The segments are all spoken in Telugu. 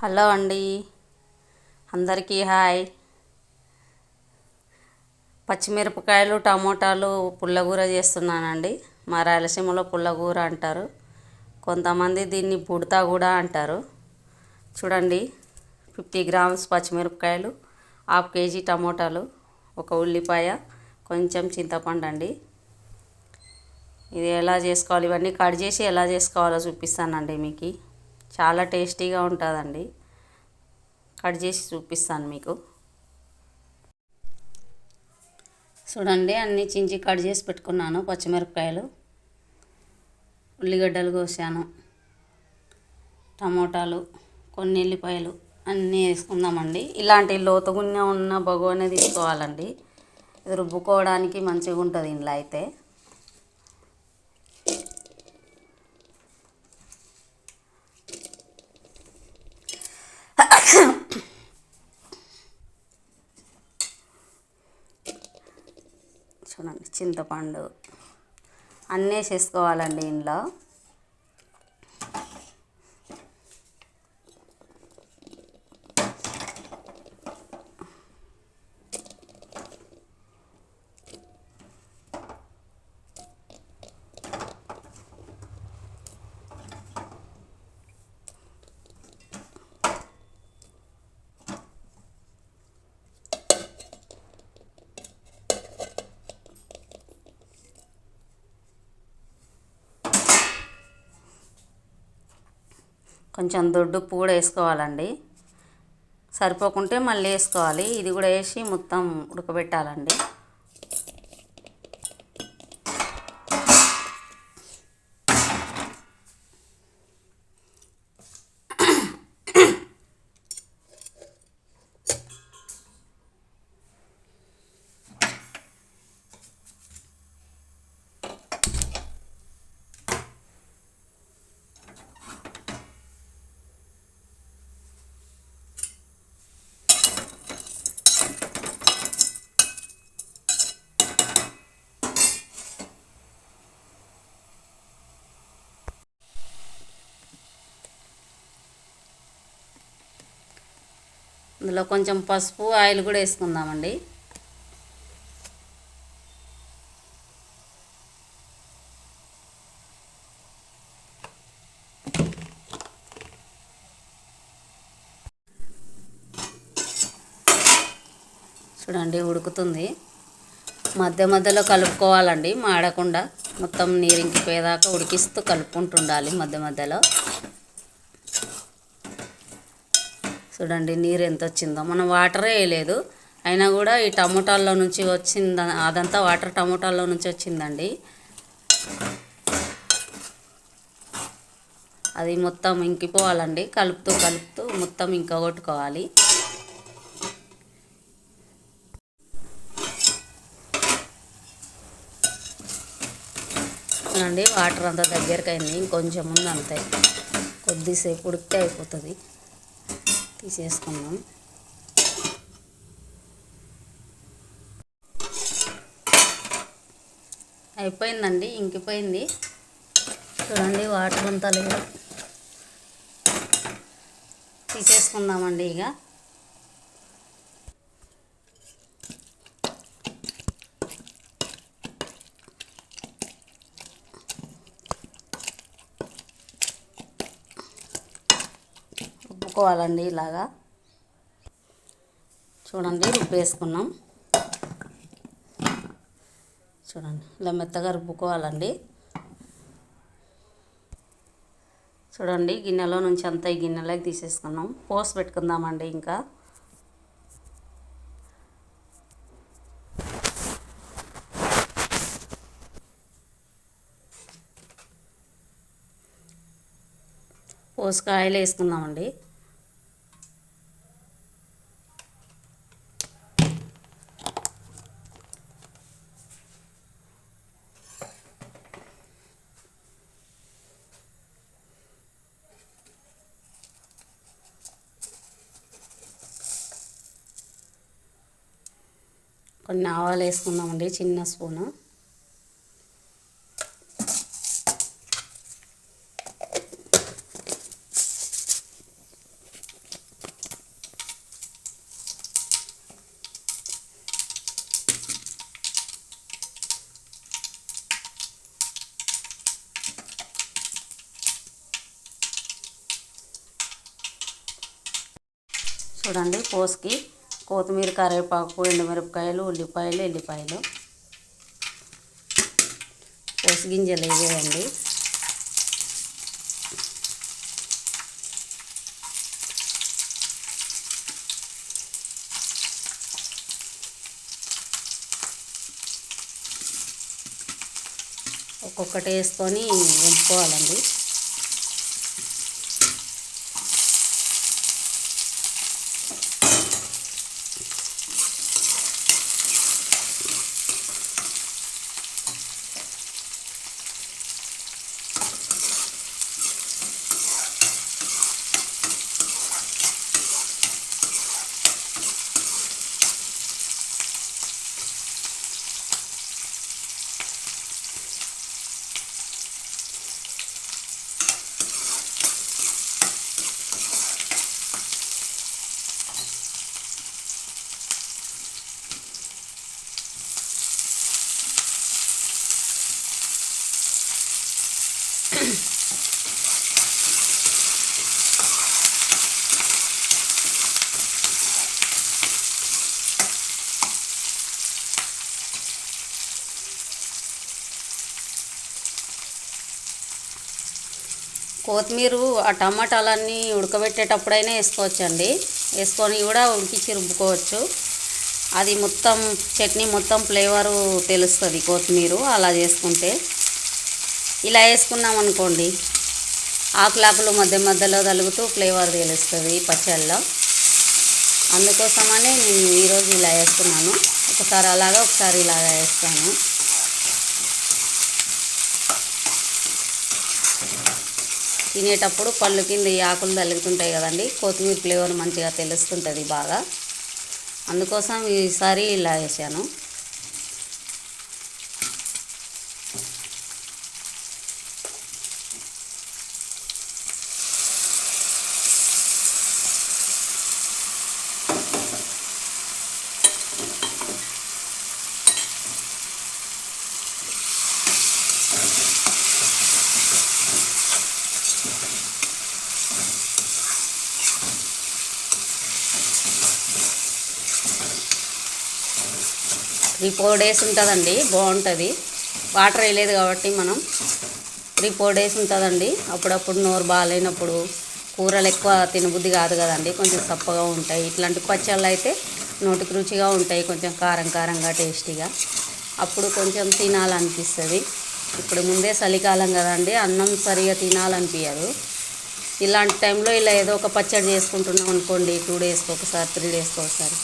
హలో అండి. అందరికీ హాయ్. పచ్చిమిరపకాయలు టమోటాలు పుల్లగూర చేస్తున్నానండి. మా రాయలసీమలో పుల్లగూర అంటారు. కొంతమంది దీన్ని బుడతా కూడా అంటారు. చూడండి ఫిఫ్టీ గ్రామ్స్ పచ్చిమిరపకాయలు హాఫ్ కేజీ టమోటాలు ఒక ఉల్లిపాయ కొంచెం చింతపండు అండి. ఇది ఎలా చేసుకోవాలి? ఇవన్నీ కట్ చేసి ఎలా చేసుకోవాలో చూపిస్తానండి మీకు. చాలా టేస్టీగా ఉంటుందండి. కట్ చేసి చూపిస్తాను మీకు. చూడండి అన్నీ చించి కట్ చేసి పెట్టుకున్నాను పచ్చిమిరపకాయలు. ఉల్లిగడ్డలు కోసాను. టమోటాలు కొన్ని ఎల్లిపాయలు అన్నీ వేసుకుందామండి. ఇలాంటి లోతుగున్న ఉన్న బగోనే తీసుకోవాలండి. ఇది రుబ్బుకోవడానికి మంచిగా ఉంటుంది ఇంట్లో అయితే చూడండి చింతపండు అన్నీ వేసేసుకోవాలండి ఇంట్లో. కొంచెం దొడ్డు ఉప్పు కూడా వేసుకోవాలండి. సరిపోకుంటే మళ్ళీ వేసుకోవాలి. ఇది కూడా వేసి మొత్తం ఉడకబెట్టాలండి. ఇందులో కొంచెం పసుపు ఆయిల్ కూడా వేసుకుందామండి. చూడండి ఉడుకుతుంది. మధ్య మధ్యలో కలుపుకోవాలండి మాడకుండా. మొత్తం నీరు ఇంకిపోయేదాకా ఉడికిస్తూ కలుపుకుంటుండాలి మధ్య మధ్యలో. చూడండి నీరు ఎంత వచ్చిందో మనం వాటరే వేయలేదు. అయినా కూడా ఈ టమోటాల్లో నుంచి వచ్చింది అదంతా వాటర్ టమోటాల్లో నుంచి వచ్చిందండి. అది మొత్తం ఇంకిపోవాలండి. కలుపుతూ కలుపుతూ మొత్తం ఇంకగొట్టుకోవాలి. అండి వాటర్ అంతా దగ్గరికి అయింది ఇంకొంచెం ఉంది అంతే కొద్దిసేపు ఉడికితే అయిపోతుంది. తీసేసుకుందాం. అయిపోయిందండి ఇంకిపోయింది. చూడండి వాటర్ అంతా తీసేసుకుందామండి ఇక. రుబ్బుకోవాలండి ఇలాగా. చూడండి రుబ్బేసుకున్నాం. చూడండి ఇలా మెత్తగా రుబ్బుకోవాలండి. చూడండి గిన్నెలో నుంచి అంతా ఈ గిన్నెలోకి తీసేసుకున్నాం. పోసి పెట్టుకుందామండి ఇంకా. పోసుకాయలు వేసుకుందామండి. కొన్ని ఆవాలు వేసుకుందామండి చిన్న స్పూను. చూడండి పోస్కి కొత్తిమీర కరివేపాకు ఎండుమిరపకాయలు ఉల్లిపాయలు ఎల్లిపాయలు. పోసు గింజలు వేయండి ఒక్కొక్కటి వేసుకొని వంపుకోవాలండి కొత్తిమీర ఆ టమాటాలన్నీ ఉడకబెట్టేటప్పుడైనా వేసుకోవచ్చండి. వేసుకొని కూడా ఉడికించి రుబ్బుకోవచ్చు. అది మొత్తం చట్నీ మొత్తం ఫ్లేవరు తెలుస్తుంది కొత్తిమీర అలా చేసుకుంటే. ఇలా వేసుకున్నాం అనుకోండి. ఆకులాకులు మధ్య మధ్యలో తలుగుతూ ఫ్లేవర్ తెలుస్తుంది పచ్చళ్ళలో. అందుకోసమని నేను ఈరోజు ఇలా వేస్తున్నాను ఒకసారి అలాగా ఒకసారి ఇలాగా వేస్తాను. తినేటప్పుడు పళ్ళు కింద ఈ ఆకులు తలుగుతుంటాయి కదండి. కొత్తిమీర ఫ్లేవర్ మంచిగా తెలుస్తుంటుంది బాగా. అందుకోసం ఈసారి ఇలా వేసాను. త్రీ ఫోర్ డేస్ ఉంటుందండి బాగుంటుంది. వాటర్ వేయలేదు కాబట్టి మనం త్రీ ఫోర్ డేస్ ఉంటుందండి. అప్పుడప్పుడు నోరు బాగాలేనప్పుడు కూరలు ఎక్కువ తినబుద్ధి కాదు కదండి కొంచెం సప్పగా ఉంటాయి. ఇట్లాంటి పచ్చళ్ళు అయితే నోటికి రుచిగా ఉంటాయి కొంచెం కారం కారంగా టేస్టీగా. అప్పుడు కొంచెం తినాలనిపిస్తుంది. ఇప్పుడు ముందే చలికాలం కదండి అన్నం సరిగా తినాలనిపించదు ఇలాంటి టైంలో ఇలా ఏదో ఒక పచ్చడి చేసుకుంటున్నాం అనుకోండి టూ డేస్కి ఒకసారి త్రీ డేస్కి ఒకసారి.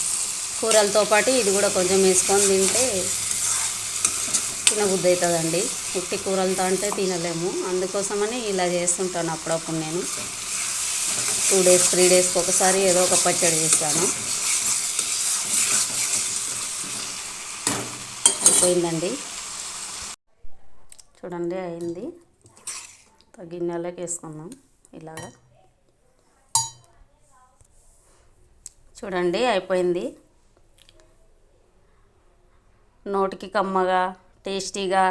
కూరలతో పాటు ఇది కూడా కొంచెం వేసుకొని తింటే తినబుద్ధి అవుతుందండి. ఉట్టి కూరలతో అంటే తినలేము. అందుకోసమని ఇలా చేస్తుంటాను అప్పుడప్పుడు నేను. టూ డేస్ త్రీ డేస్కి ఒకసారి ఏదో ఒక పచ్చడి చేస్తాను అయిపోయిందండి. చూడండి అయింది. గిన్నెలోకి వేసుకుందాం ఇలాగా. చూడండి అయిపోయింది. నోటికి కమ్మగా టేస్టీగా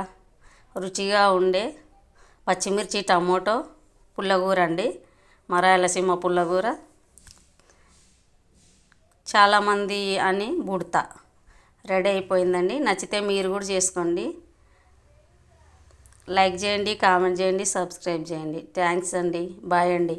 రుచిగా ఉండే పచ్చిమిర్చి టమోటో పుల్లగూర అండి. మా రాయలసీమ పుల్లగూర. చాలామంది అని బుడత. రెడీ అయిపోయిందండి. నచ్చితే మీరు కూడా చేసుకోండి. లైక్ చేయండి కామెంట్ చేయండి సబ్స్క్రైబ్ చేయండి. థ్యాంక్స్ అండి. బాయ్ అండి.